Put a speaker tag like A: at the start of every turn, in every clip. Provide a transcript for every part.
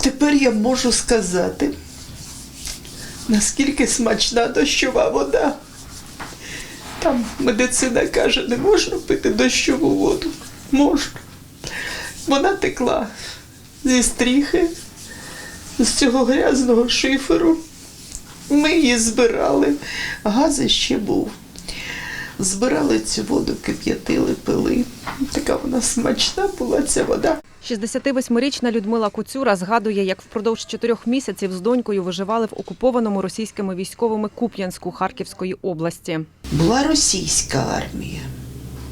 A: тепер я можу сказати, наскільки смачна дощова вода. Там медицина каже, не можна пити дощову воду. Можна. Вона текла зі стріхи, з цього грязного шиферу. Ми її збирали, газ ще був. Збирали цю воду, кип'ятили, пили. Така вона смачна була ця вода.
B: 68-річна Людмила Куцюра згадує, як впродовж чотирьох місяців з донькою виживали в окупованому російськими військовими Куп'янську Харківської області.
A: Була російська армія,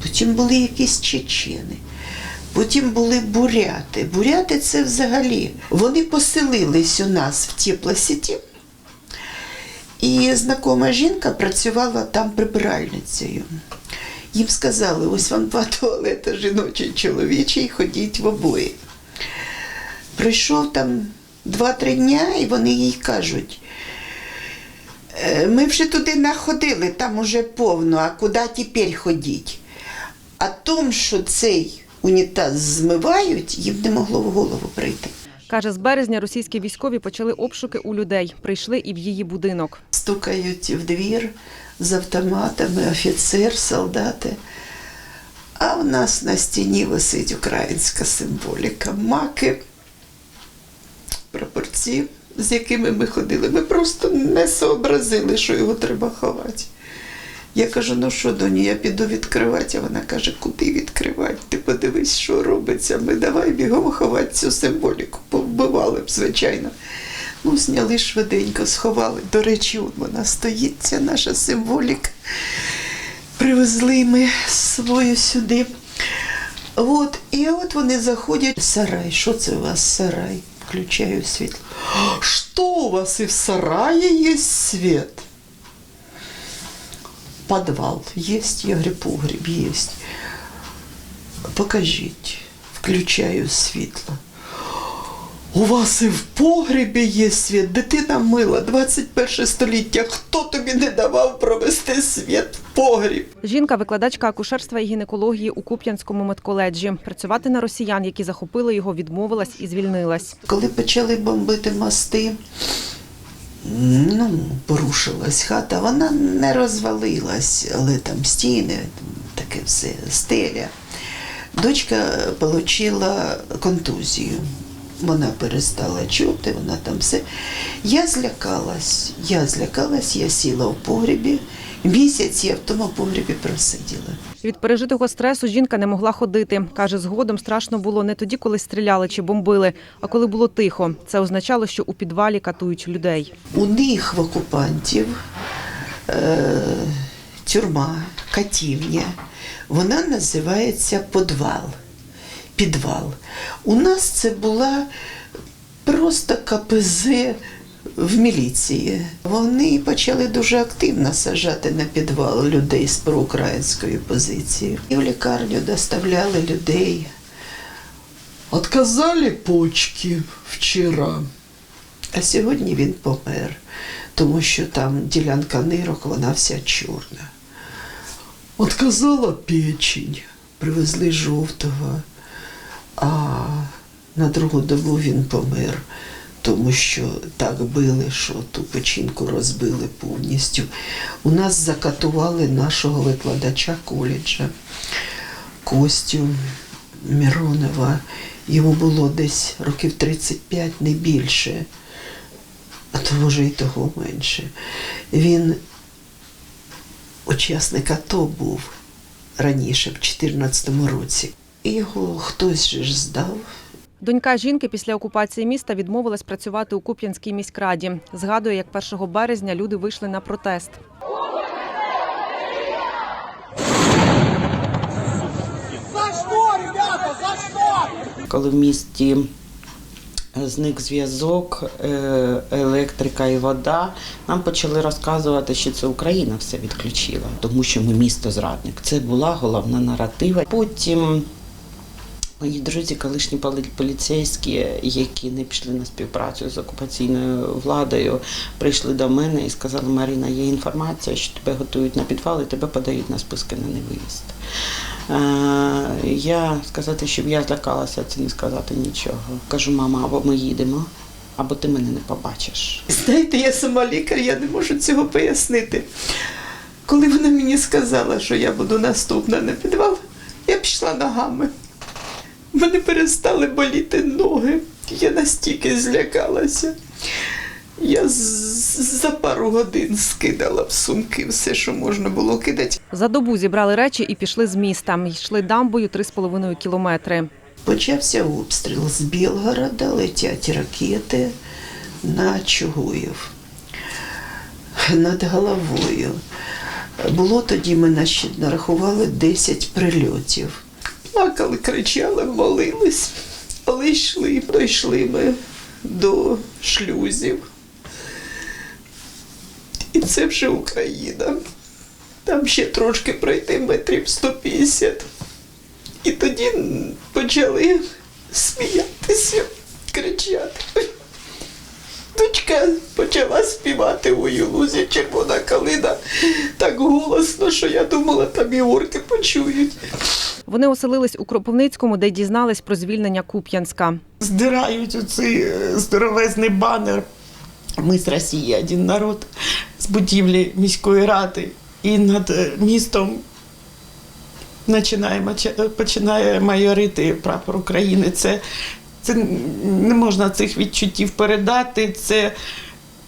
A: потім були якісь чечени, потім були буряти. Буряти це взагалі. Вони поселились у нас в теплосіті. І знакома жінка працювала там прибиральницею. Їм сказали, ось вам два туалети жіночий, чоловічий, ходіть в обоє. Пройшов там два-три дня, і вони їй кажуть, «Е, ми вже туди находили, там уже повно, а куди тепер ходіть? А том, що цей унітаз змивають, їм не могло в голову прийти.
B: Каже, з березня російські військові почали обшуки у людей. Прийшли і в її будинок.
A: Стукають в двір з автоматами, офіцер, солдати. А в нас на стіні висить українська символіка. Маки, прапорці, з якими ми ходили. Ми просто не сообразили, що його треба ховати. Я кажу, ну що, доні, я піду відкривати, а вона каже, куди відкривати? Ти подивись, що робиться. Ми давай бігом ховати цю символіку. Повбивали б, звичайно. Ну, зняли швиденько, сховали. До речі, вона стоїть, ця наша символіка. Привезли ми свою сюди. От, і от вони заходять. Сарай, що це у вас сарай? Включаю світло. Що у вас і в сараї є світ? Подвал есть? Я говорю, погреб есть. Покажіть. Включаю світло. У вас і в погребі є світ, дитина мила, 21 століття. Хто тобі не давав провести світ в погріб?
B: Жінка викладачка акушерства і гінекології у Куп'янському медколеджі. Працювати на росіян, які захопили його, відмовилась і звільнилась.
A: Коли почали бомбити мости, ну, порушилась хата, вона не розвалилась, але там стіни, таке все, стеля. Дочка отримала контузію. Вона перестала чути, вона там все. Я злякалась, я злякалась, я сіла в погребі. Місяць я в тому погребі просиділа.
B: Від пережитого стресу жінка не могла ходити. Каже, згодом страшно було не тоді, коли стріляли чи бомбили, а коли було тихо. Це означало, що у підвалі катують людей.
A: У них в окупантів е, тюрма, катівня, вона називається подвал. Підвал. У нас це була просто КПЗ в міліції. Вони почали дуже активно сажати на підвал людей з проукраїнською позицією. І в лікарню доставляли людей. Отказали почки вчора. А сьогодні він помер, тому що там ділянка нирок, вона вся чорна. Отказала печень, привезли жовтого, а на другу добу він помер, тому що так били, що ту печінку розбили повністю. У нас закатували нашого викладача коледжа Костю Миронова. Йому було десь років 35, не більше, а то може і того менше. Він учасник АТО був раніше, в 2014 році. І Його хтось ж здав.
B: Донька жінки після окупації міста відмовилась працювати у Куп'янській міськраді. Згадує, як 1 березня люди вийшли на протест.
C: За что, ребята, за что?
D: коли в місті зник зв'язок, е, електрика і вода, нам почали розказувати, що це Україна все відключила, тому що ми місто зрадник. Це була головна наратива. Потім мої друзі, колишні поліцейські, які не пішли на співпрацю з окупаційною владою, прийшли до мене і сказали: Маріна, є інформація, що тебе готують на підвал і тебе подають на списки на невиїзд. Е, Я сказати, щоб я злякалася, це не сказати нічого. Кажу, мама, або ми їдемо, або ти мене не побачиш.
A: Знаєте, я сама лікар, я не можу цього пояснити. Коли вона мені сказала, що я буду наступна на підвал, я пішла ногами. Мене перестали боліти ноги. Я настільки злякалася. Я за пару годин скидала в сумки все, що можна було кидати.
B: За добу зібрали речі і пішли з міста. Йшли дамбою 3,5 кілометри.
A: Почався обстріл з Білгорода, летять ракети на Чугуїв над головою. Було тоді, ми нарахували 10 прильотів. Плакали, кричали, молились, але йшли, дійшли ми до шлюзів. І це вже Україна. Там ще трошки пройти метрів 150. І тоді почали сміятися, кричати. Дочка почала співати у юлузі червона калина так голосно, що я думала, там і орки почують.
B: Вони оселились у Кропивницькому, де дізнались про звільнення Куп'янська.
D: Здирають оцей е, здоровезний банер. Ми з Росії, один народ з будівлі міської ради. І над е, містом починає, починає майорити прапор України. Це, це не можна цих відчуттів передати. Це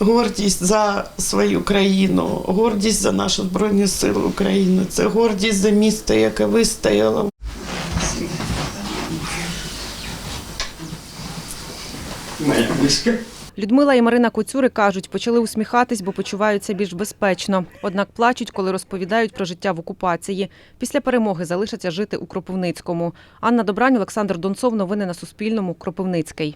D: гордість за свою країну, гордість за нашу Збройні Сили України, це гордість за місто, яке вистояло. Моя.
B: Людмила і Марина Коцюри кажуть, почали усміхатись, бо почуваються більш безпечно. Однак плачуть, коли розповідають про життя в окупації. Після перемоги залишаться жити у Кропивницькому. Анна Добрань, Олександр Донцов. Новини на Суспільному. Кропивницький.